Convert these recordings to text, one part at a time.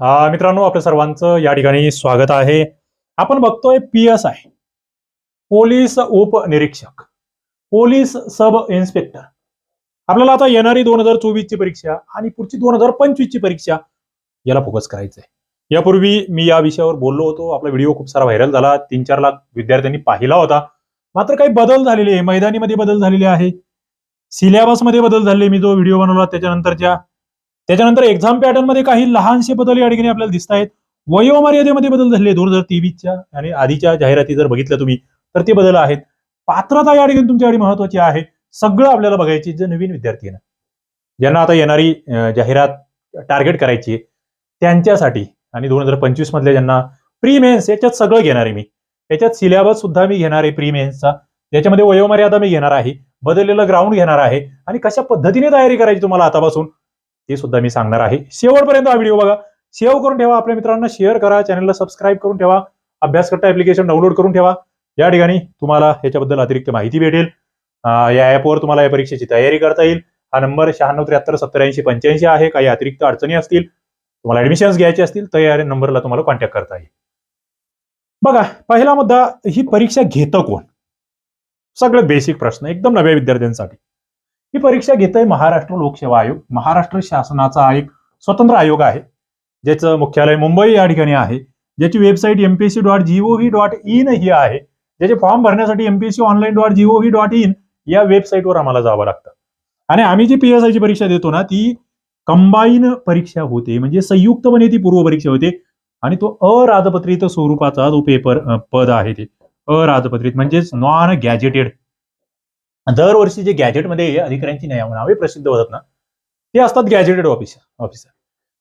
मित्रांनो आपल्या सर्वांचं या ठिकाणी स्वागत आहे. आपण बघतोय पी एस आय पोलीस उपनिरीक्षक पोलीस सब इन्स्पेक्टर. आपल्याला आता येणारी दोन हजार चोवीस ची परीक्षा आणि पुढची दोन हजार पंचवीस ची परीक्षा याला फोकस करायचंय. यापूर्वी मी या विषयावर बोललो होतो. आपला व्हिडिओ खूप सारा व्हायरल झाला. तीन चार लाख विद्यार्थ्यांनी पाहिला होता. मात्र काही बदल झालेले आहे. मैदानीमध्ये बदल झालेले आहे. सिलेबसमध्ये बदल झाले मी जो व्हिडिओ बनवला त्याच्यानंतरच्या त्याच्यानंतर एक्झाम पॅटर्नमध्ये काही लहानसे बदल या ठिकाणी आपल्याला दिसत आहेत. वयोमर्यादेमध्ये बदल झाले. दोन हजार तेवीसच्या आणि आधीच्या जाहिराती जर बघितल्या तुम्ही तर ते बदल आहेत. पात्रता या ठिकाणी तुमच्यासाठी महत्वाची आहे. सगळं आपल्याला बघायची जे नवीन विद्यार्थी आहे ना ज्यांना आता येणारी जाहिरात टार्गेट करायची आहे, त्यांच्यासाठी आणि दोन हजार पंचवीस मधल्या ज्यांना प्री मेन्स याच्यात सगळं घेणार आहे मी. याच्यात सिलेबस सुद्धा मी घेणार आहे प्री मेन्सचा याच्यामध्ये वयोमर्यादा मी घेणार आहे. बदललेलं ग्राउंड घेणार आहे. आणि कशा पद्धतीने तयारी करायची तुम्हाला आतापासून? ते सुद्धा मी सांगणार आहे. शेवटपर्यंत हा व्हिडिओ बघा. सेव्ह करून ठेवा आपल्या मित्रांना. शेअर करा. चॅनलला सबस्क्राईब करून ठेवा. अभ्यास करता ऍप्लिकेशन डाउनलोड करून ठेवा. या ठिकाणी तुम्हाला याच्याबद्दल अतिरिक्त माहिती भेटेल. या ऍपवर तुम्हाला या परीक्षेची तयारी करता येईल. हा नंबर शहाण्णव त्र्याहत्तर सत्तर ऐंशी पंच्याऐंशी आहे. काही अतिरिक्त अडचणी असतील तुम्हाला ऍडमिशन्स घ्यायचे असतील तर या नंबरला तुम्हाला कॉन्टॅक्ट करता येईल. बघा पहिला मुद्दा ही परीक्षा घेतं कोण? सगळं बेसिक प्रश्न एकदम नव्या विद्यार्थ्यांसाठी. ही परीक्षा घेत आहे महाराष्ट्र लोकसेवा आयोग. महाराष्ट्र शासनाचा एक स्वतंत्र आयोग आहे. ज्याचं मुख्यालय मुंबई या ठिकाणी आहे. ज्याची website MPSC dot G O V dot in ही आहे. ज्याचे फॉर्म भरण्यासाठी MPSC online dot G O V dot in या वेबसाईटवर आम्हाला जावं लागतं. आणि आम्ही जी पी एस आयची परीक्षा देतो ना ती कंबाईन परीक्षा होते. म्हणजे संयुक्तपणे ती पूर्व परीक्षा होते. आणि तो अराजपत्रित स्वरूपाचा जो पेपर पद आहे ते अराजपत्रित म्हणजेच नॉन गॅजेटेड दरवर्षी जे गॅजेटमध्ये अधिकाऱ्यांची नावे प्रसिद्ध होतात ना ते असतात गॅजेटेड ऑफिसर ऑफिसर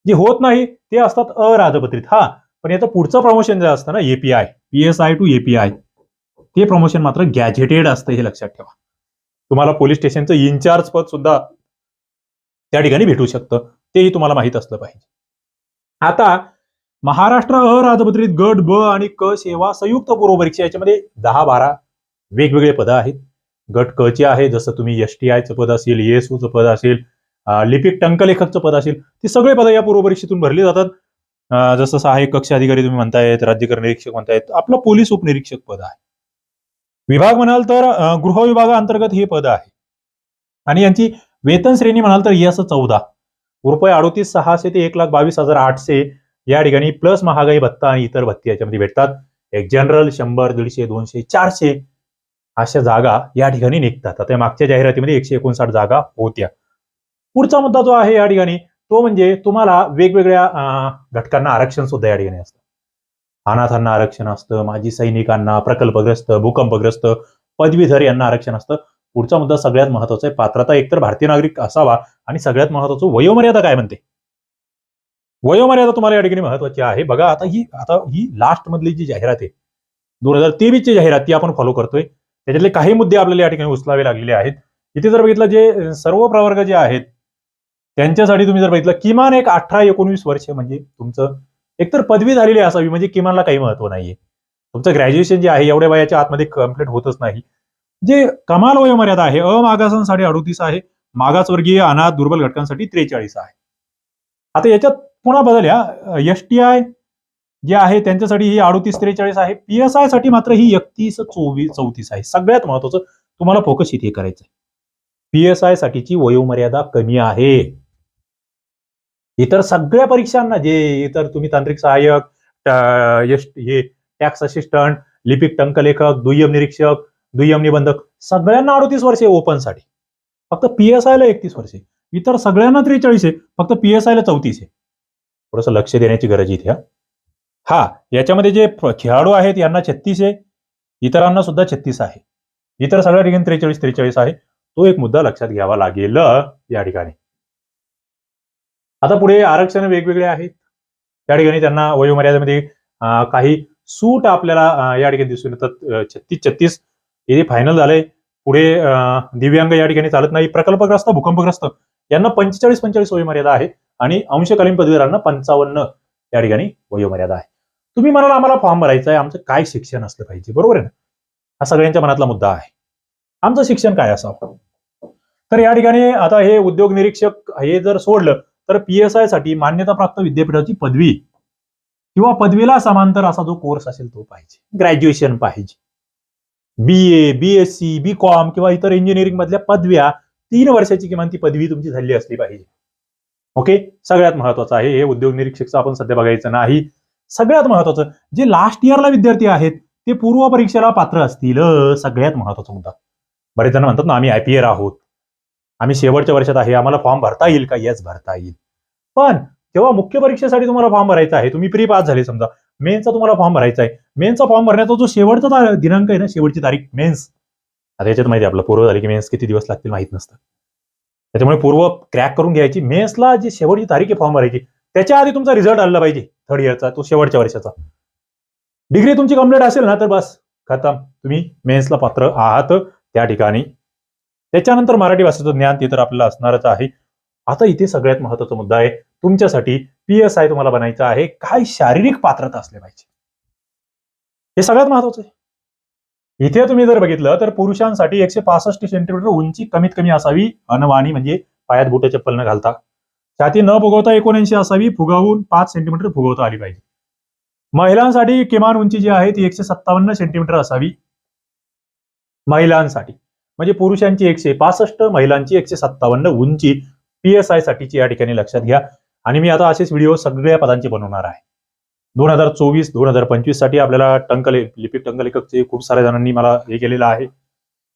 जे होत नाही ते असतात अराजपत्रित. हा पण याचं पुढचं प्रमोशन जे असतं ना API P S I to API ते प्रमोशन मात्र गॅजेटेड असतं हे लक्षात ठेवा. तुम्हाला पोलीस स्टेशनचं इन्चार्ज पद सुद्धा त्या ठिकाणी भेटू शकतं. तेही तुम्हाला माहीत असलं पाहिजे. आता महाराष्ट्र अराजपत्रित गट ब आणि क सेवा संयुक्त पूर्व परीक्षा याच्यामध्ये दहा बारा वेगवेगळे पदं आहेत. गट क चे आहे जसं तुम्ही एस टी आयचं पद असेल एसओचं पद असेल लिपिक टंकलेखकचं पद असेल ती सगळे पदं या पूर्व परीक्षेतून भरली जातात. जसं सहाय्यक कक्ष अधिकारी तुम्ही म्हणतायत राज्यकर निरीक्षक म्हणतायत आपलं पोलीस उपनिरीक्षक पद आहे. विभाग म्हणाल तर गृह विभागाअंतर्गत हे पद आहे. आणि यांची वेतन श्रेणी म्हणाल तर यस चौदा. रुपये अडोतीस सहाशे ते एक लाख बावीस हजार आठशे या ठिकाणी प्लस महागाई भत्ता आणि इतर भत्ती याच्यामध्ये भेटतात. एक जनरल शंभर दीडशे दोनशे चारशे अशा जागा या ठिकाणी निघतात. आता मागच्या जाहिरातीमध्ये एकशे एकोणसाठ जागा होत्या. पुढचा मुद्दा जो आहे या ठिकाणी तो म्हणजे तुम्हाला वेगवेगळ्या घटकांना आरक्षण सुद्धा या ठिकाणी असतं. अनाथांना आरक्षण असतं माजी सैनिकांना प्रकल्पग्रस्त भूकंपग्रस्त पदवीधर यांना आरक्षण असतं. पुढचा मुद्दा सगळ्यात महत्त्वाचा आहे पात्रता एकतर भारतीय नागरिक असावा आणि सगळ्यात महत्वाचं वयोमर्यादा काय म्हणते? वयोमर्यादा तुम्हाला या ठिकाणी महत्वाची आहे. बघा आता ही आता ही लास्ट मधली जी जाहिरात आहे दोन हजार तेवीसची जाहिरात ती आपण फॉलो करतोय. याच्यातले काही मुद्दे आपल्याला या ठिकाणी उचलावे लागलेले आहेत. इथे जर बघितलं जे सर्व प्रवर्ग जे आहेत त्यांच्यासाठी तुम्ही जर बघितलं किमान एक अठरा एकोणवीस वर्ष म्हणजे तुमचं एकतर पदवी झालेली असावी म्हणजे किमानला काही महत्त्व नाहीये. तुमचं ग्रॅज्युएशन जे आहे एवढ्या वयाच्या आतमध्ये कंप्लीट होतच नाही. जे कमाल वयोमर्यादा आहे अमागासांसाठी अडोतीस आहे मागासवर्गीय अनाथ दुर्बल घटकांसाठी त्रेचाळीस आहे. आता याच्यात पुन्हा बदल या. एस टी आय जे आहे त्यांच्यासाठी ही अडोतीस त्रेचाळीस आहे. पी एस आयसाठी मात्र ही एकतीस चोवीस चौतीस आहे. सगळ्यात महत्वाचं तुम्हाला फोकस इथे करायचं आहे पी एस आय साठीची वयोमर्यादा कमी आहे. इतर सगळ्या परीक्षांना जे इतर तुम्ही तांत्रिक सहाय्यक हे टॅक्स असिस्टंट लिपिक टंकलेखक दुय्यम निरीक्षक दुय्यम निबंधक सगळ्यांना अडोतीस वर्षे ओपनसाठी. फक्त पी एस आयला एकतीस वर्षे. इतर सगळ्यांना त्रेचाळीस आहे. फक्त पी एस आयला चौतीस आहे. थोडंसं लक्ष देण्याची गरज इथे हा. याच्यामध्ये जे खेळाडू आहेत यांना छत्तीस आहे. इतरांना सुद्धा छत्तीस आहे. इतर सगळ्या ठिकाणी त्रेचाळीस त्रेचाळीस आहे. तो एक मुद्दा लक्षात घ्यावा लागेल या ठिकाणी. आता पुढे आरक्षण वेगवेगळे आहेत. त्या ठिकाणी त्यांना वयोमर्यादेमध्ये काही सूट आपल्याला या ठिकाणी दिसून येतात. छत्तीस छत्तीस. हे फायनल झालंय पुढे दिव्यांग या ठिकाणी चालत नाही. प्रकल्पग्रस्त भूकंपग्रस्त. यांना पंचेचाळीस पंचेचाळीस वयोमर्यादा आहे. आणि अंशकालीन पदवीधरांना पंचावन्न. या ठिकाणी वयोमर्यादा आहे. तुम्ही म्हणाल आम्हाला फॉर्म भरायचा आहे आमचं काय शिक्षण असलं पाहिजे? बरोबर आहे ना? हा सगळ्यांच्या मनातला मुद्दा आहे. आमचं शिक्षण काय असावं? तर या ठिकाणी आता हे उद्योग निरीक्षक हे जर सोडलं तर पी एस आयसाठी मान्यताप्राप्त विद्यापीठाची पदवी किंवा पदवीला समांतर असा जो कोर्स असेल तो पाहिजे. ग्रॅज्युएशन पाहिजे. B A B S C B com किंवा इतर इंजिनिअरिंग मधल्या पदव्या तीन वर्षाची किमान ती पदवी तुमची झाली असली पाहिजे. ओके सगळ्यात महत्वाचं आहे हे उद्योग निरीक्षकचं आपण सध्या बघायचं नाही. सगळ्यात महत्वाचं जे लास्ट इयरला विद्यार्थी आहेत ते पूर्व परीक्षेला पात्र असतील. सगळ्यात महत्त्वाचा मुद्दा. बरेच जण म्हणतात ना आम्ही आयपीएर आहोत. आम्ही शेवटच्या वर्षात आहे. आम्हाला फॉर्म भरता येईल का? येस भरता येईल. पण जेव्हा मुख्य परीक्षेसाठी तुम्हाला फॉर्म भरायचा आहे तुम्ही प्री पास झाले समजा. मेन्सचा तुम्हाला फॉर्म भरायचा आहे. मेन्सचा फॉर्म भरण्याचा जो शेवटचा दिनांक आहे ना शेवटची तारीख मेन्स आता याच्यात माहिती आहे आपलं पूर्व झाली की मेन्स किती दिवस लागतील माहीत नसतं. त्याच्यामुळे पूर्व क्रॅक करून घ्यायची. मेन्सला जी शेवटची तारीख आहे फॉर्म भरायची त्याच्या आधी तुमचा रिझल्ट आला पाहिजे थर्ड इयरचा तो शेवटच्या वर्षाचा. डिग्री तुमची कंप्लीट असेल ना तर बस खतम. तुम्ही मेन्सला पात्र आहात त्या ठिकाणी. त्याच्यानंतर मराठी भाषेचं ज्ञान ते तर आपल्याला असणारच आहे. आता इथे सगळ्यात महत्त्वाचा मुद्दा आहे तुमच्यासाठी पी एस आय तुम्हाला बनायचं आहे. काय शारीरिक पात्रता असले पाहिजे. हे सगळ्यात महत्वाचं आहे. इथे तुम्ही जर बघितलं तर पुरुषांसाठी एकशे पासष्ट सेंटीमीटर उंची कमीत कमी असावी. अनवाणी म्हणजे पायात बुट चप्पल न घालता. छाती न फुगवता एकोणऐंशी असावी. फुगावून पाच सेंटीमीटर फुगवता आली पाहिजे. महिलांसाठी किमान उंची जी आहे ती एकशे सत्तावन्न सेंटीमीटर असावी. महिलांसाठी. म्हणजे पुरुषांची एकशे पासष्ट महिलांची एकशे सत्तावन्न उंची. पी एस आय साठीची या ठिकाणी लक्षात घ्या. आणि मी आता असेच व्हिडिओ सगळ्या पदांचे बनवणार आहे. दोन हजार चोवीस दोन हजार पंचवीससाठी आपल्याला टंकले लिपिक टंकलेखकचे खूप साऱ्या जणांनी मला हे केलेलं आहे.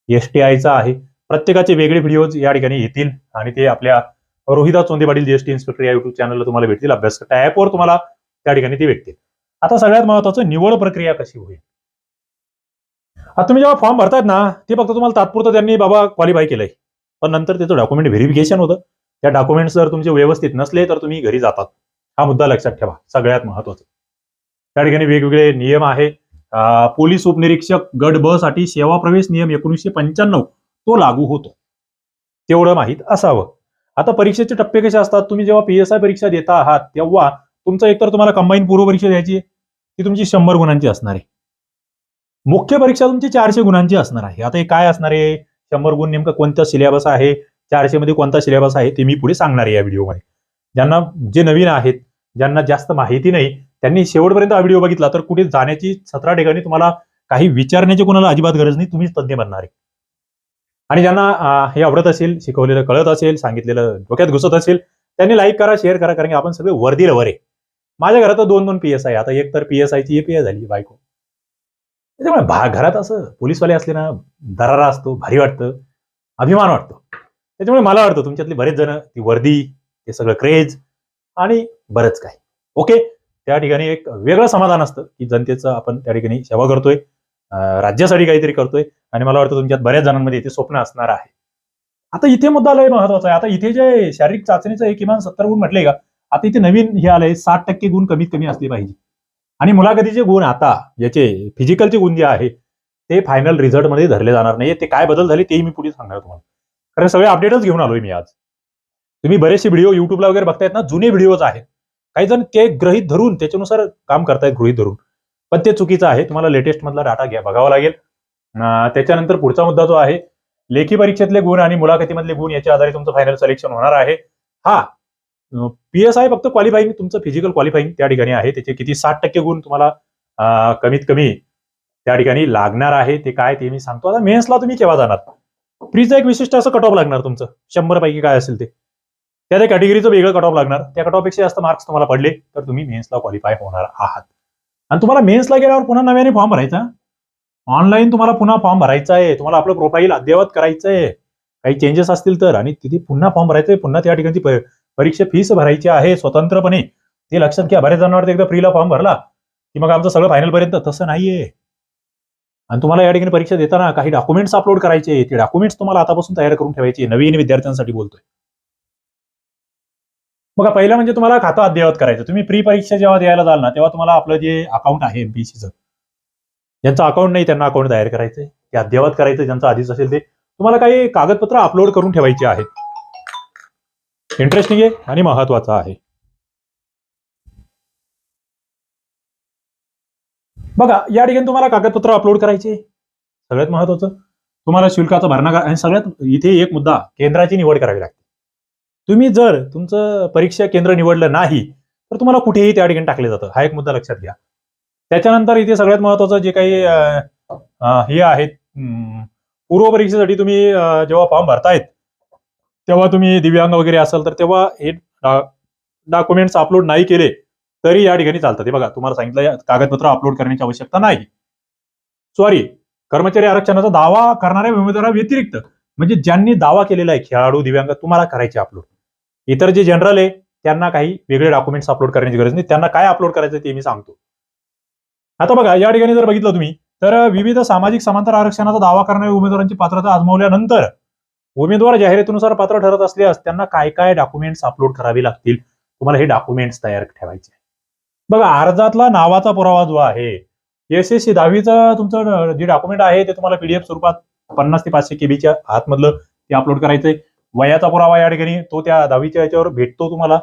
एस टी आयचा आहे. प्रत्येकाचे वेगळे व्हिडिओज या ठिकाणी येतील आणि ते आपल्या रोहिदा चोंदे पाटील जीएसटी इन्स्पेक्टर या युट्यूब चॅनलला तुम्हाला भेटतील. अभ्यास करता ऍपवर तुम्हाला त्या ठिकाणी ते भेटतील. आता सगळ्यात महत्वाचं निवड प्रक्रिया कशी होईल? आता तुम्ही जेव्हा फॉर्म भरतायत ना ते फक्त तुम्हाला तात्पुरतं त्यांनी बाबा क्वालिफाय केलंय. पण नंतर त्याचं डॉक्युमेंट व्हेरिफिकेशन होतं. त्या डॉक्युमेंट्स जर तुमचे व्यवस्थित नसले तर तुम्ही घरी जातात. हा मुद्दा लक्षात ठेवा. सगळ्यात महत्त्वाचा. त्या ठिकाणी वेगवेगळे नियम आहे. पोलीस उपनिरीक्षक गट ब साठी सेवा प्रवेश नियम एकोणीसशे पंच्याण्णव तो लागू होतो. तेवढं माहीत असावं. आता परीक्षेचे टप्पे कसे असतात? तुम्ही जेव्हा पी एस आय परीक्षा देता आहात तेव्हा तुमचं एकतर तुम्हाला कंबाईन पूर्व परीक्षा द्यायची आहे ती तुमची शंभर गुणांची असणार आहे. मुख्य परीक्षा तुमची चारशे गुणांची असणार आहे. आता हे काय असणार आहे? शंभर गुण नेमकं कोणता सिलेबस आहे? चारशे मध्ये कोणता सिलेबस आहे? ते मी पुढे सांगणार आहे या व्हिडिओमध्ये ज्यांना जे नवीन आहेत ज्यांना जास्त माहिती नाही त्यांनी शेवटपर्यंत हा व्हिडिओ बघितला तर कुठे जाण्याची सतरा ठिकाणी तुम्हाला काही विचारण्याची कोणाला अजिबात गरज नाही तुम्हीच तज्ज्ञ बनणार आहे. आणि ज्यांना हे आवडत असेल शिकवलेलं कळत असेल सांगितलेलं डोक्यात घुसत असेल त्यांनी लाईक करा शेअर करा कारण की आपण सगळे वर्दी वर आहे. माझ्या घरात दोन दोन पी एस आय आता एक तर पी एस आयची पी झाली बायको. त्याच्यामुळे भा घरात असं पोलीसवाले असले ना दरारा असतो भारी वाटतं अभिमान वाटतो. त्याच्यामुळे मला वाटतं तुमच्यातले बरेच जण ती वर्दी ते सगळं क्रेज आणि बरंच काही. ओके त्या ठिकाणी एक वेगळं समाधान असतं की जनतेचं आपण त्या ठिकाणी सेवा करतोय राज्यासाठी काहीतरी करतोय आणि मला वाटतं तुमच्यात बऱ्याच जणांमध्ये इथे स्वप्न असणार आहे. आता इथे मुद्दा लय महत्त्वाचा आहे. आता इथे जे शारीरिक चाचणीचं हे किमान सत्तर गुण म्हटले का आता इथे नवीन हे आलंय साठ टक्के गुण कमीत कमी असले पाहिजे. आणि मुलाखतीचे गुण आता याचे फिजिकलचे गुण जे आहे ते फायनल रिझल्टमध्ये धरले जाणार नाही ते काय बदल झाले तेही मी पुढे सांगणार तुम्हाला. कारण सगळे अपडेटच घेऊन आलोय मी आज. तुम्ही बरेचसे व्हिडिओ युट्यूबला वगैरे बघतायत ना जुने व्हिडिओज आहेत. काही जण ते ग्रहित धरून त्याच्यानुसार काम करतायत गृहित धरून. पण ते चुकीचं आहे. तुम्हाला लेटेस्ट मधला डाटा घ्या बघावा लागेल. त्याच्यानंतर पुढचा मुद्दा जो आहे लेखी परीक्षेतले गुण आणि मुलाखतीमधले गुण याच्या आधारे तुमचं फायनल सिलेक्शन होणार आहे. हा पी एस आय फक्त क्वालिफाईंग तुमचं फिजिकल क्वालिफाईंग त्या ठिकाणी आहे. त्याचे किती साठ टक्के गुण तुम्हाला कमीत कमी त्या ठिकाणी लागणार आहे. ते काय ते मी सांगतो. आता मेन्सला तुम्ही केव्हा जाणार? प्रीचं एक विशिष्ट असं कट ऑफ लागणार तुमचं. शंभर पैकी काय असेल ते. त्या त्या कॅटेगरीचं वेगळं कट ऑफ लागणार. त्या कट ऑफपेक्षा जास्त मार्क्स तुम्हाला पडले तर तुम्ही मेन्सला क्वालिफाय होणार आहात. आणि तुम्हाला मेन्सला गेल्यावर पुन्हा नव्याने फॉर्म भरायचा? ऑनलाईन तुम्हाला पुन्हा फॉर्म भरायचा आहे. तुम्हाला आपलं प्रोफाईल अद्ययावत करायचं आहे. काही चेंजेस असतील तर आणि तिथे पुन्हा फॉर्म भरायचा आहे. पुन्हा त्या ठिकाणची परीक्षा फीस भरायची आहे स्वतंत्रपणे. ते लक्षात घ्या. बऱ्याच जणांवर एकदा फ्रीला फॉर्म भरला की मग आमचं सगळं फायनल पर्यंत तसं नाहीये. आणि तुम्हाला या ठिकाणी परीक्षा देताना काही डॉक्युमेंट्स अपलोड करायचे ते डॉक्युमेंट्स तुम्हाला आतापासून तयार करून ठेवायचे नवीन विद्यार्थ्यांसाठी बोलतोय. बघा पहिलं म्हणजे तुम्हाला खातं अद्ययावत करायचं. तुम्ही प्री परीक्षा जेव्हा द्यायला जाल ना तेव्हा तुम्हाला आपलं जे अकाउंट आहे एमपीसीचं ज्यांचं अकाउंट नाही त्यांना अकाउंट तयार करायचं ते अद्ययावत करायचं ज्यांचं आधीच असेल ते. तुम्हाला काही कागदपत्र अपलोड करून ठेवायची आहेत. इंटरेस्टिंग आहे आणि महत्वाचं आहे. बघा या ठिकाणी तुम्हाला कागदपत्र अपलोड करायचे. सगळ्यात महत्वाचं तुम्हाला शुल्काचा भरणा आणि सगळ्यात इथे एक मुद्दा केंद्राची निवड करावी लागते. तुम्ही जर तुमचं परीक्षा केंद्र निवडलं नाही तर तुम्हाला कुठेही त्या ठिकाणी टाकले जातं. हा एक मुद्दा लक्षात घ्या. त्याच्यानंतर इथे सगळ्यात महत्वाचं जे काही हे आहेत पूर्व परीक्षेसाठी तुम्ही जेव्हा फॉर्म भरतायत तेव्हा तुम्ही दिव्यांग वगैरे असाल तर तेव्हा हे डॉक्युमेंट्स अपलोड नाही केले तरी या ठिकाणी चालतात ते बघा तुम्हाला सांगितलं कागदपत्र अपलोड करण्याची आवश्यकता नाही. सॉरी कर्मचारी आरक्षणाचा दावा करणाऱ्या उमेदवारा व्यतिरिक्त म्हणजे ज्यांनी दावा केलेला आहे खेळाडू दिव्यांग तुम्हाला करायचे अपलोड इतर जे जनरल आहे त्यांना काही वेगळे डॉक्युमेंट्स अपलोड करण्याची गरज नाही. त्यांना काय अपलोड करायचं ते मी सांगतो. आता बघा या ठिकाणी जर बघितलं तुम्ही तर विविध सामाजिक समांतर आरक्षणाचा दावा करणाऱ्या उमेदवारांची पात्रता आजमावल्यानंतर उमेदवार जाहिरातीनुसार पात्र ठरत असल्यास त्यांना काय काय डॉक्युमेंट्स अपलोड करावे लागतील? तुम्हाला हे डॉक्युमेंट्स तयार ठेवायचे बघा अर्जातला नावाचा पुरावा जो आहे एस एस सी दहावीचं तुमचं जे डॉक्युमेंट आहे ते तुम्हाला पीडीएफ स्वरूपात पन्नास ते पाचशे केबीच्या आतमधलं ते अपलोड करायचंय. वयाचा पुरावा या ठिकाणी तो त्या दहावीच्या याच्यावर भेटतो तुम्हाला.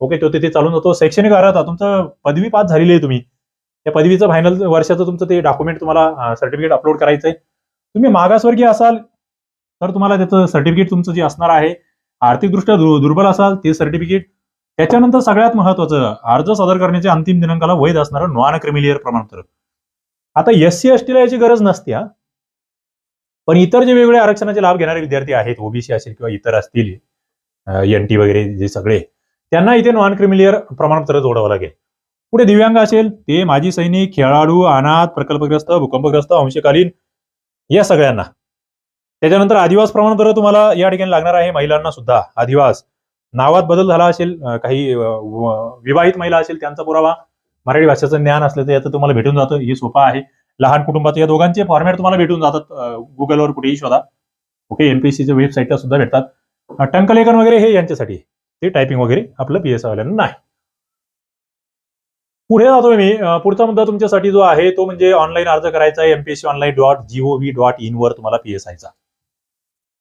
ओके तो तिथे चालून जातो. शैक्षणिक अर्हता तुमचं पदवी पास झालेली आहे तुम्ही. त्या पदवीचं फायनल वर्षाचं तुमचं ते डॉक्युमेंट तुम्हाला सर्टिफिकेट अपलोड करायचंय. तुम्ही मागासवर्गीय असाल तर तुम्हाला त्याचं सर्टिफिकेट तुमचं जे असणार आहे आर्थिकदृष्ट्या दुर्बल असाल ते सर्टिफिकेट त्याच्यानंतर सगळ्यात महत्वाचं अर्ज सादर करण्याच्या अंतिम दिनांकाला वैध असणारं नॉन क्रिमिलियर प्रमाणपत्र. आता एस सी एस टीला याची गरज नसते हा. पण इतर जे वेगवेगळ्या आरक्षणाचे लाभ घेणारे विद्यार्थी आहेत ओबीसी असेल किंवा इतर असतील एन टी वगैरे जे सगळे त्यांना इथे नॉन क्रिमिलियर प्रमाणपत्र जोडावं लागेल. पुढे दिव्यांग असेल ते माजी सैनिक खेळाडू अनाथ प्रकल्पग्रस्त भूकंपग्रस्त अंशकालीन या सगळ्यांना. त्याच्यानंतर आदिवास प्रमाणपत्र तुम्हाला या ठिकाणी लागणार आहे महिलांना सुद्धा. आदिवास. नावात बदल झाला असेल काही विवाहित महिला असेल त्यांचा पुरावा. मराठी भाषेचं ज्ञान असलं तर याचं तुम्हाला भेटून जातं हे सोपं आहे. लहान कुटुंबाचं या दोघांचे फॉर्मॅट तुम्हाला भेटून जातात गुगलवर कुठेही शोधा. ओके एनपीसीच्या वेबसाईटला सुद्धा भेटतात. टंकलेखन वगैरे हे यांच्यासाठी. ते टायपिंग वगैरे आपलं पी एस नाही. पुढे जातो मी. पुढचा मुद्दा तुमच्यासाठी जो आहे तो म्हणजे ऑनलाईन अर्ज करायचा आहे MPSC online dot G O V dot in वर तुम्हाला पीएसआयचा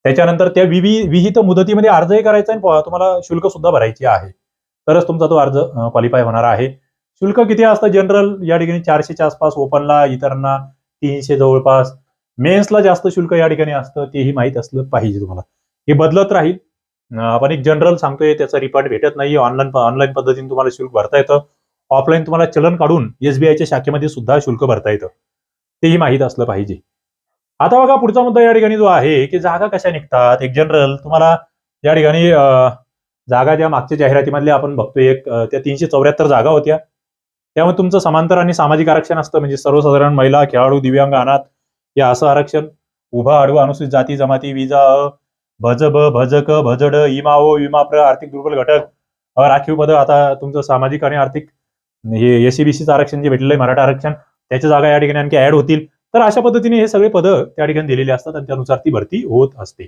त्याच्यानंतर त्या विवी विहित मुदतीमध्ये अर्जही करायचा आहे आणि तुम्हाला शुल्क सुद्धा भरायची आहे. तरच तुमचा तो अर्ज क्वालिफाय होणार आहे. शुल्क किती असतं जनरल या ठिकाणी चारशेच्या आसपास ओपनला इतरांना तीनशे जवळपास. मेन्सला जास्त शुल्क या ठिकाणी असतं तेही माहीत असलं पाहिजे तुम्हाला. हे बदलत राहील. आपण एक जनरल सांगतोय त्याचा रिपोर्ट भेटत नाही. ऑनलाईन ऑनलाईन पद्धतीने तुम्हाला शुल्क भरता येतं. ऑफलाईन तुम्हाला चलन काढून एसबीआयच्या शाखेमध्ये सुद्धा शुल्क भरता येतं. तेही माहीत असलं पाहिजे. आता बघा पुढचा मुद्दा या ठिकाणी जो आहे की जागा कशा निघतात? एक जनरल तुम्हाला या ठिकाणी जागा ज्या मागच्या जाहिरातीमधल्या आपण बघतोय. एक त्या तीनशे चौऱ्याहत्तर जागा होत्या. त्यामुळे तुमचं समांतर आणि सामाजिक आरक्षण असतं. म्हणजे सर्वसाधारण महिला खेळाडू दिव्यांग अनाथ या असं आरक्षण. उभा आडवा अनुसूचित जाती जमाती विजा अ, भज ब भज क भजड इमाओ ओ विमा प्र आर्थिक दुर्बल घटक राखीव पद. आता तुमचं सामाजिक आणि आर्थिक हे एसीबीसीचं आरक्षण जे भेटलेलं आहे मराठा आरक्षण त्याच्या जागा या ठिकाणी आणखी ऍड होतील. तर अशा पद्धतीने हे सगळे पद त्या ठिकाणी दिलेले असतात आणि त्यानुसार ती भरती होत असते.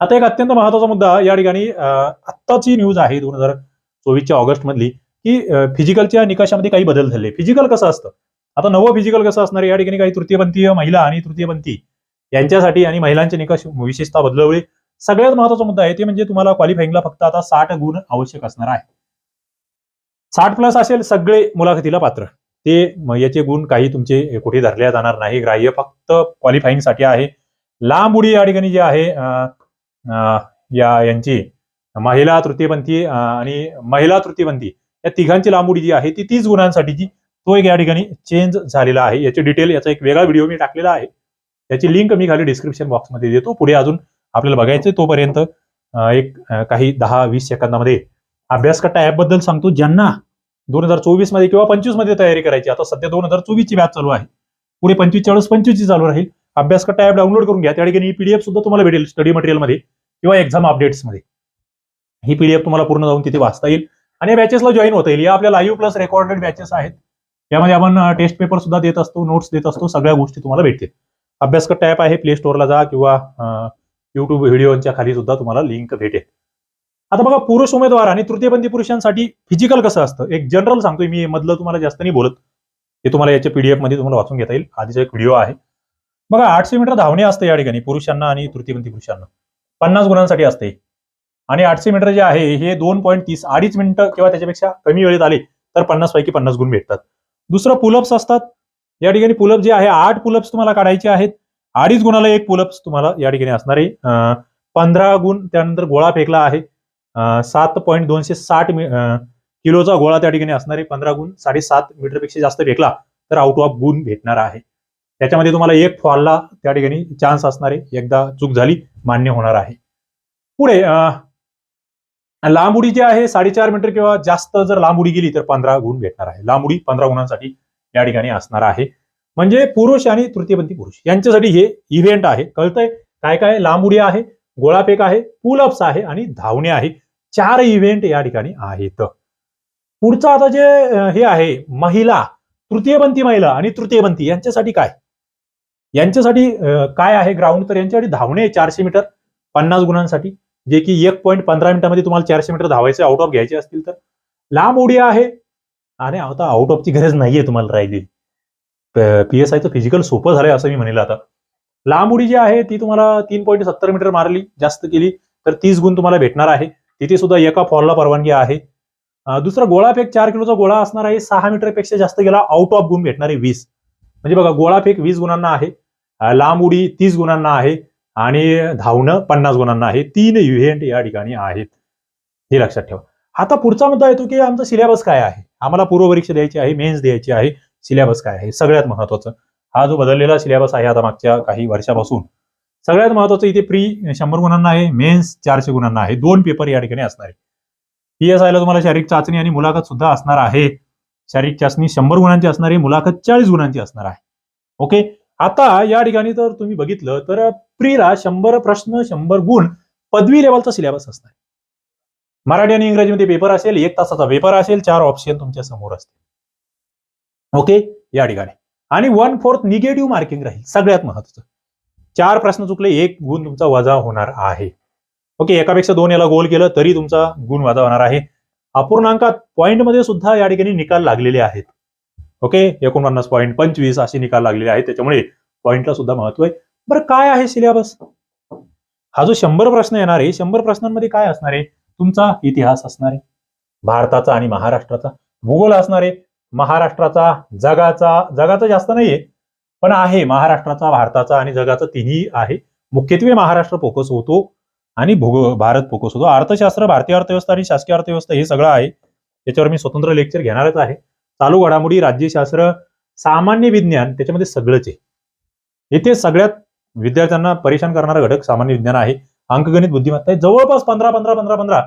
आता एक अत्यंत महत्त्वाचा मुद्दा या ठिकाणी आत्ताची न्यूज आहे दोन हजार चोवीसच्या ऑगस्ट मधली की फिजिकलच्या निकषामध्ये काही बदल झाले. फिजिकल कसं असतं? आता नवं फिजिकल कसं असणार? या ठिकाणी काही तृतीयपंथीय महिला आणि तृतीयपंथी यांच्यासाठी आणि महिलांचे निकष विशेषतः बदलवले सगळ्यात महत्त्वाचा मुद्दा आहे ते म्हणजे तुम्हाला क्वालिफाईंगला फक्त आता साठ गुण आवश्यक असणार आहे. साठ प्लस असेल सगळे मुलाखतीला पात्र. ते याचे गुण काही तुमचे कुठे धरल्या जाणार नाही. ग्राह्य फक्त क्वालिफाईंगसाठी आहे. लांब उडी या ठिकाणी जी आहे या यांची महिला तृतीयपंथी आणि महिला तृतीयपंथी या तिघांची लांबुडी जी आहे ती तीस गुणांसाठीची तो एक या ठिकाणी चेंज झालेला आहे. याचे डिटेल याचा एक वेगळा व्हिडिओ मी टाकलेला आहे. त्याची लिंक मी खाली डिस्क्रिप्शन बॉक्समध्ये देतो. पुढे अजून आपल्याला बघायचं तोपर्यंत एक काही दहा वीस सेकंदामध्ये अभ्यासकट्टा ऍपबद्दल सांगतो. ज्यांना दोन हजार चोवीसमध्ये किंवा पंचवीसमध्ये तयारी करायची आता सध्या दोन हजार चोवीस ची बॅच चालू आहे. पुढे पंचवीस चाळीस पंचवीस ची चालू राहील. अभ्यासकट्टा ऍप डाउनलोड करून घ्या. त्या ठिकाणी पीडीएफ सुद्धा तुम्हाला भेटेल स्टडी मटेरियलमध्ये किंवा एक्झाम अपडेट्समध्ये. ही पीडीएफ तुम्हाला पूर्ण जाऊन तिथे वाचता येईल. आणि या बॅचेसला जॉईन होता. येईल या आपल्या लाईव्ह प्लस रेकॉर्डेड बॅचेस आहेत. यामध्ये आपण टेस्ट पेपर सुद्धा देत असतो नोट्स देत असतो सगळ्या गोष्टी तुम्हाला भेटतील. अभ्यासक टॅप आहे प्ले स्टोअरला जा किंवा युट्यूब व्हिडिओच्या खाली सुद्धा तुम्हाला लिंक भेटेल. आता बघा पुरुष उमेदवार आणि तृतीयपंथी पुरुषांसाठी फिजिकल कसं असतं? एक जनरल सांगतोय मी मधलं तुम्हाला जास्त नाही बोलत. हे तुम्हाला याच्या पीडीएफमध्ये तुम्हाला वाचून घेता येईल. आधीचा एक व्हिडिओ आहे. बघा आठशे मीटर धावणे असते या ठिकाणी पुरुषांना आणि तृतीयपंथी पुरुषांना. पन्नास गुणांसाठी असते. आणि आठशे मीटर जे आहे हे दोन पॉईंट तीस अडीच मिनिटं किंवा त्याच्यापेक्षा कमी वेळेत आले तर पन्नास पैकी पन्नास गुण भेटतात. दुसरं पुलअप्स असतात. या ठिकाणी पुलअप जे आहे आठ पुलअप्स तुम्हाला काढायचे आहेत. अडीच गुणाला एक पुलअप्स तुम्हाला या ठिकाणी असणार आहे. पंधरा गुण त्यानंतर गोळा फेकला आहे. सात पॉईंट दोनशे साठ किलोचा गोळा त्या ठिकाणी असणारे पंधरा गुण साडेसात मीटरपेक्षा जास्त फेकला तर आउट ऑफ गुण भेटणार आहे. त्याच्यामध्ये तुम्हाला एक फॉलला त्या ठिकाणी चान्स असणारे एकदा चूक झाली मान्य होणार आहे. पुढे आणि लांब उडी जी आहे साडेचार मीटर किंवा जास्त जर लांब उडी गेली तर पंधरा गुण भेटणार आहे. लांब उडी पंधरा गुणांसाठी या ठिकाणी असणार आहे. म्हणजे पुरुष आणि तृतीयपंथी पुरुष यांच्यासाठी हे इव्हेंट आहे. कळतंय? काय काय? लांब उडी आहे गोळाफेक आहे पुलअप्स आहे आणि धावणे आहे. चार इव्हेंट या ठिकाणी आहेत. पुढचं आता जे हे आहे महिला तृतीयपंथी महिला आणि तृतीयपंथी यांच्यासाठी काय? यांच्यासाठी काय आहे ग्राउंड तर यांच्यासाठी धावणे चारशे मीटर पन्नास गुणांसाठी. जे की एक पॉईंट पंधरा मिनिटामध्ये तुम्हाला चारशे मीटर धावायचे आउट ऑफ घ्यायचे असतील तर. लांब उडी आहे. आणि आता आउट ऑफची गरज नाहीये तुम्हाला राहिली पी एस आयचं फिजिकल सोपं झालंय असं मी म्हणेल आता. लांब उडी जी आहे ती तुम्हाला तीन पॉईंट सत्तर मीटर मारली जास्त केली तर तीस गुण तुम्हाला भेटणार आहे. तिथे सुद्धा एका फॉलला परवानगी आहे. दुसरा गोळाफेक चार किलोचा गोळा असणार आहे. सहा मीटरपेक्षा जास्त गेला आउट ऑफ गुण भेटणार आहे वीस. म्हणजे बघा गोळाफेक वीस गुणांना आहे. लांब उडी तीस गुणांना आहे. आणि धावणं पन्नास गुणांना आहे. तीन इव्हेंट या ठिकाणी आहेत. हे लक्षात ठेवा. आता पुढचा मुद्दा येतो की आमचा सिलेबस काय आहे? आम्हाला पूर्वपरीक्षा द्यायची आहे मेन्स द्यायची आहे. सिलेबस काय आहे? सगळ्यात महत्वाचं. हा जो बदललेला सिलेबस आहे आता मागच्या काही वर्षापासून. सगळ्यात महत्वाचं इथे प्री शंभर गुणांना आहे मेन्स चारशे गुणांना आहे. दोन पेपर या ठिकाणी असणार आहे. पी एस आयला तुम्हाला शारीरिक चाचणी आणि मुलाखत सुद्धा असणार आहे. शारीरिक चाचणी शंभर गुणांची असणार आहे मुलाखत चाळीस गुणांची असणार आहे. ओके आता या ठिकाणी तर तुम्ही बघितलं तर प्रीला शंभर प्रश्न शंभर गुण पदवी लेवलचा सिलेबस असणार मराठी आणि इंग्रजीमध्ये पेपर असेल एक तासाचा पेपर असेल चार ऑप्शन तुमच्यासमोर असतील. ओके या ठिकाणी. आणि वन फोर्थ निगेटिव्ह मार्किंग राहील सगळ्यात महत्वाचं. चार प्रश्न चुकले एक गुण तुमचा वजा होणार आहे. ओके एकापेक्षा दोन याला गोल केलं तरी तुमचा गुण वजा होणार आहे. अपूर्णांकात पॉईंटमध्ये सुद्धा या ठिकाणी निकाल लागलेले आहेत. ओके? एकोणपन्नास पॉईंट पंचवीस असे निकाल लागलेले आहेत त्याच्यामुळे पॉईंटला सुद्धा महत्त्व आहे. बरं काय आहे सिलेबस हा जो शंभर प्रश्न येणार आहे शंभर प्रश्नांमध्ये काय असणार आहे? तुमचा इतिहास असणार आहे. भारताचा आणि महाराष्ट्राचा. भूगोल असणार आहे. महाराष्ट्राचा जगाचा जगाचा जास्त नाहीये पण आहे. महाराष्ट्राचा भारताचा आणि जगाचा तिन्ही आहे. मुख्यत्वे महाराष्ट्र फोकस होतो आणि भूगोल भारत फोकस होतो. अर्थशास्त्र भारतीय अर्थव्यवस्था आणि शासकीय अर्थव्यवस्था हे सगळं आहे. त्याच्यावर मी स्वतंत्र लेक्चर घेणारच आहे. चालू घडामोडी राज्यशास्त्र सामान्य विज्ञान त्याच्यामध्ये सगळंच आहे. इथे सगळ्यात विद्यार्थ्यांना परेशान करणारा घटक सामान्य विज्ञान आहे. अंकगणित बुद्धिमत्ता आहे जवळपास पंधरा पंधरा पंधरा पंधरा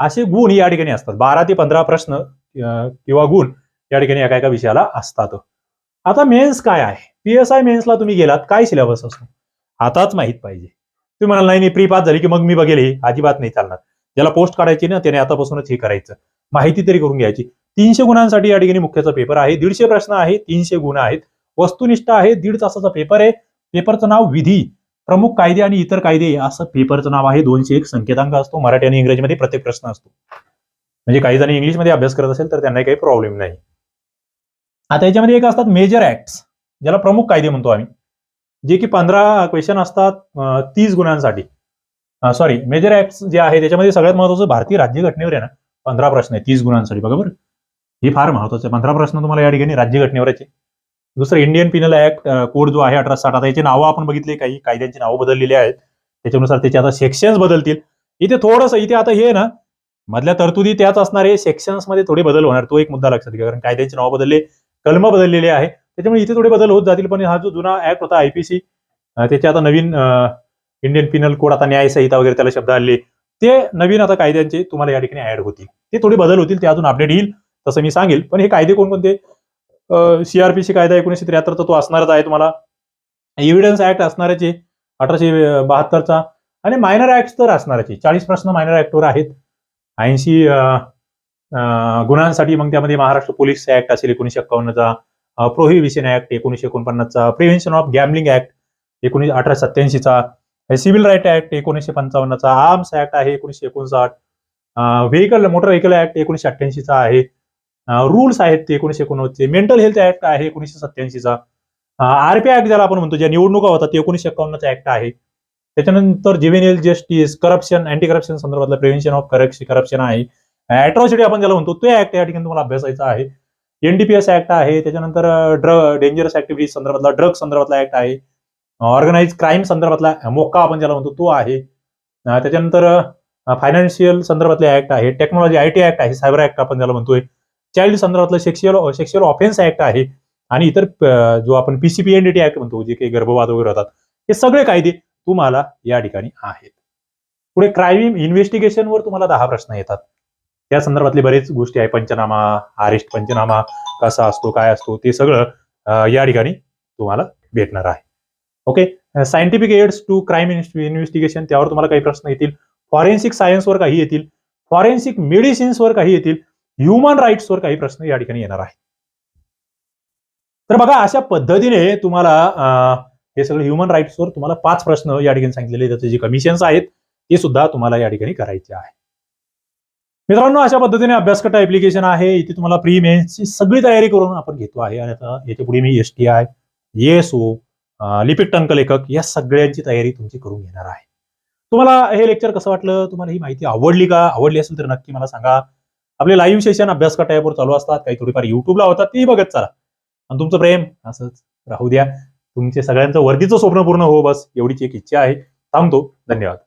असे गुण या ठिकाणी असतात. बारा ते पंधरा प्रश्न किंवा गुण या ठिकाणी एका एका विषयाला असतात. आता मेन्स काय आहे? पी एस आय मेन्सला तुम्ही गेलात काय सिलेबस असतो? आताच माहीत पाहिजे. तुम्ही म्हणाल नाही नाही प्री पास झाली की मग मी बघेल हे. अजिबात नाही चालणार. ज्याला पोस्ट काढायची ना त्याने आतापासूनच हे करायचं. माहिती तरी करून घ्यायची. तीनशे गुणांसाठी या ठिकाणी मुख्यचा पेपर आहे. दीडशे प्रश्न आहे तीनशे गुण आहेत. वस्तुनिष्ठ आहे दीड तासाचा पेपर आहे. पेपरचं नाव विधी प्रमुख कायदे आणि इतर कायदे असं पेपरचं नाव आहे. दोनशे एक संकेतांक असतो. मराठी आणि इंग्रजीमध्ये प्रत्येक प्रश्न असतो. म्हणजे काही जण इंग्लिशमध्ये अभ्यास करत असेल तर त्यांना काही प्रॉब्लेम नाही. आता याच्यामध्ये एक असतात मेजर ऍक्ट्स ज्याला प्रमुख कायदे म्हणतो आम्ही. जे की पंधरा क्वेश्चन असतात तीस गुणांसाठी. सॉरी मेजर ऍक्ट्स जे आहे त्याच्यामध्ये सगळ्यात महत्वाचं भारतीय राज्यघटनेवर आहे ना पंधरा प्रश्न आहे तीस गुणांसाठी. बघा बरं. हे फार महत्वाचं आहे. पंधरा प्रश्न तुम्हाला या ठिकाणी राज्यघटनेवरचे दुसरं इंडियन पिनल ऍक्ट कोड जो आहे अठरा साठ आता याची नावं आपण बघितले काही कायद्यांची नावं बदललेली आहेत. त्याच्यानुसार त्याचे आता सेक्शन्स बदलतील. इथे थोडंसं इथे आता हे ना मधल्या तरतुदी त्याच असणारे सेक्शन्समध्ये सेक्शन्समध्ये थोडे बदल होणार. तो एक मुद्दा लक्षात घ्या कारण कायद्यांची नावं बदलले कलम बदललेले आहे. त्याच्यामुळे इथे थोडे बदल होत जातील पण हा जो जुना ऍक्ट होता आयपीसी त्याचे आता नवीन इंडियन पिनल कोड आता न्यायसंहिता वगैरे त्याला शब्द आले. ते नवीन आता कायद्यांचे तुम्हाला या ठिकाणी ऍड होतील. ते थोडे बदल होतील ते अजून अपडेट येईल. तसं मी सांगेल. पण हे कायदे कोणकोणते? सीआरपीसी कायदा एकोणीशे त्र्याहत्तरचा तो असणारच आहे तुम्हाला. एव्हिडन्स ऍक्ट असणारच आहे अठराशे बहात्तरचा आणि मायनर ऍक्ट तर असणाराचे आहे चाळीस प्रश्न मायनर ऍक्टवर आहेत. ऐंशी गुन्ह्यांसाठी मग त्यामध्ये महाराष्ट्र पोलीस ऍक्ट असेल एकोणीशे एक्कावन्नचा प्रोहिबिशन ऍक्ट एकोणीशे एकोणपन्नासचा प्रिव्हेन्शन ऑफ गॅमलिंग ऍक्ट एकोणीस अठराशे सत्याऐंशीचा सिव्हिल राईट ऍक्ट एकोणीसशे पंचावन्नचा आर्म्स ऍक्ट आहे एकोणीशे एकोणसाठ. व्हेकल मोटर व्हेकल ऍक्ट एकोणीशे अठ्ठ्याऐंशीचा आहे. रूल्स आहेत ते एकोणीशे एकोणनव्वदचे. मेंटल हेल्थ ऍक्ट आहे एकोणीशे सत्याऐंशीचा आरपीआय ऍक्ट ज्याला आपण म्हणतो ज्या निवडणुका होतात ते एकोणीशे एक्कावन्नचा ऍक्ट आहे. त्याच्यानंतर juvenile justice corruption anti corruption संदर्भातला प्रिव्हेन्शन ऑफ करप्शन करप्शन आहे. अॅट्रॉसिटी आपण ज्याला म्हणतो तो ऍक्ट या ठिकाणी तुम्हाला अभ्यासायचा आहे. एनडीपीएस ऍक्ट आहे. त्याच्यानंतर ड्रग डेंजरस ऍक्टिव्हिटी संदर्भातला ड्रग संदर्भातला ऍक्ट आहे. ऑर्गनाईज क्राईम संदर्भातला मोक्का आपण ज्याला म्हणतो तो आहे. त्याच्यानंतर फायनान्शियल संदर्भातले ऍक्ट आहे. टेक्नॉलॉजी आय टी ऍक्ट आहे. सायबर ऍक्ट आपण ज्याला म्हणतोय. चाइल्ड संदर्भातलं सेक्शुअल सेक्शुअल ऑफेन्स ऍक्ट आहे. आणि इतर जो आपण पीसीपीएनडीटी ऍक्ट म्हणतो जे काही गर्भवाद वगैरे होतात हे सगळे कायदे तुम्हाला या ठिकाणी आहेत. पुढे क्राईम इन्व्हेस्टिगेशनवर तुम्हाला दहा प्रश्न येतात. त्या संदर्भातले बरेच गोष्टी आहे. पंचनामा अरेस्ट पंचनामा कसा असतो काय असतो ते सगळं या ठिकाणी तुम्हाला भेटणार आहे. Okay scientific aids to crime investigation त्यावर तुम्हाला काही प्रश्न येतील. फॉरेन्सिक सायन्सवर काही येतील. फॉरेन्सिक मेडिसिन्सवर काही येतील. ह्युमन राईट्सवर काही प्रश्न या ठिकाणी येणार आहे तर बघा अशा पद्धतीने तुम्हाला हे सगळं ह्युमन राईट्सवर तुम्हाला पाच प्रश्न या ठिकाणी सांगितलेले त्याचे जे कमिशन्स आहेत ते सुद्धा तुम्हाला या ठिकाणी करायचे आहे मित्रांनो अशा पद्धतीने अभ्यासकर्ता ऍप्लिकेशन आहे. इथे तुम्हाला प्री मेन्सची सगळी तयारी करून आपण घेतो आहे. आणि आता याच्यापुढे मी S T I S O लिपिक टंकलेखक या सगळ्यांची तयारी तुमची करून घेणार आहे. तुम्हाला हे लेक्चर कसं वाटलं? तुम्हाला ही माहिती आवडली का? आवडली असेल तर नक्की मला सांगा. आपले लाईव्ह सेशन अभ्यासकर्ता ॲपवर चालू असतात. काही थोडीफार युट्यूबला होतात ती बघत चला. आणि तुमचं प्रेम असंच राहू द्या. तुमचे सगळ्यांचं वर्दीचं स्वप्न पूर्ण हो बस. एवढीच एक इच्छा आहे. थांबतो. धन्यवाद.